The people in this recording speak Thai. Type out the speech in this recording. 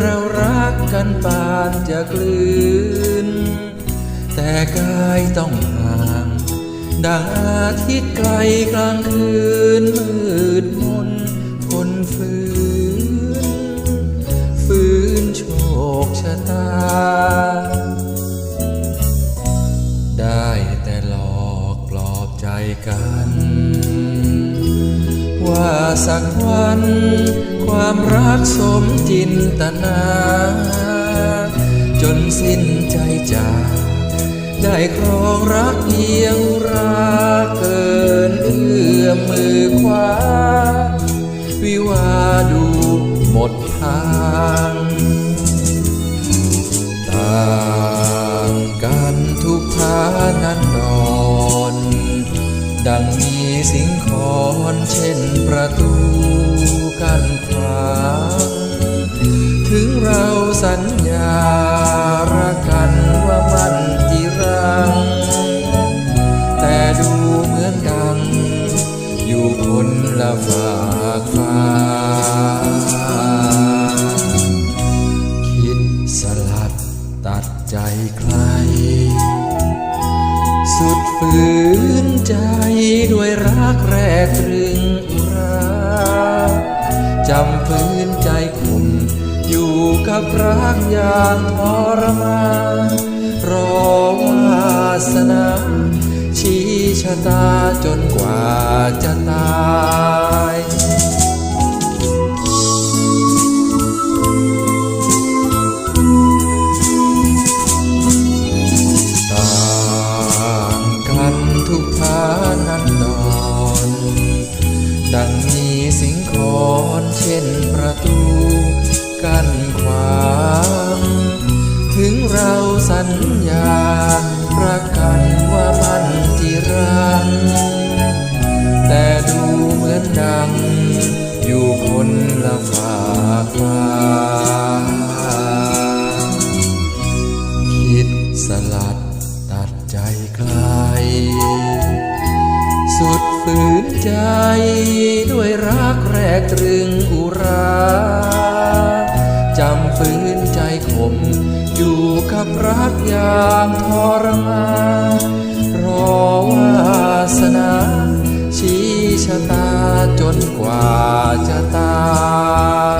เรารักกันปานจะกลืน แต่กายต้องห่างดังอาทิตย์ไกลกลางคืนมืดมนทนฝืนฝืนโชคชะตา ได้แต่หลอกปลอบใจกัน ว่าสักวัน ความรักสมจินตนา จนสิ้นใจจากได้ครองรักเพียงรักเกินเอื้อมมือขวาวิวาดูหมดทางต่างกันทุกฐานั้นดรดังมีสิงคอนเช่นประตู กันขวางถึงเราสัญญารักกันว่ามันจีรัง แต่ดูเหมือนดัง อยู่คนละฝากฟ้า คิดสลัดตัดใจใคร สุดฝืนใจด้วยรักแรกรึงางทรมานรอวาสนา ชี้ชะตาจนกว่าจะตายต่างกันทุกฐานันดรดังมีสิงคอนเช่นประตู กั้นขวางถึงเราสัญญาปรักกันว่ามันที่รังแต่ดูเหมือนดัง อยู่คนละฝากฟ้าคิดสลัดตัดใจใครสุดฝืนใจด้วยรักแรกตรึงอุรา รักอย่างทรมานรอวาสนา ชี้ชะตาจนกว่าจะตาย